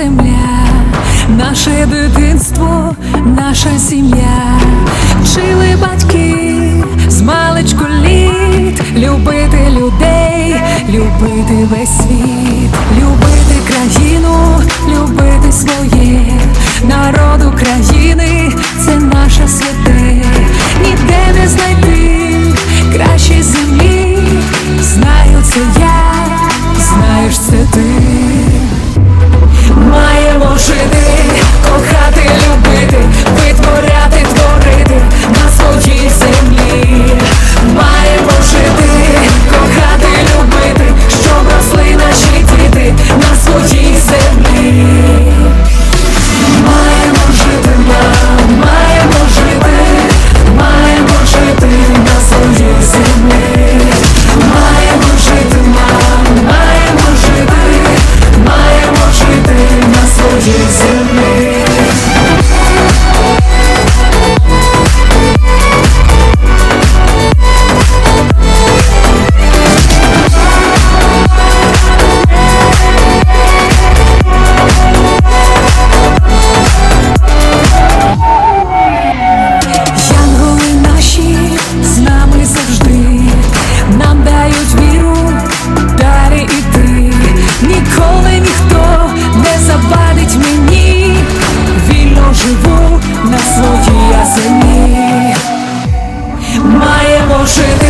земля, наше дитинство, наша сім'я, вчили батьки з маличку літ, любити людей, любити весь світ, любити країну, любити своє. Народ України. ніхто не завадить мені, вільно живу на своїй я землі, маємо жити.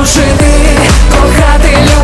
дружити, кохати людей.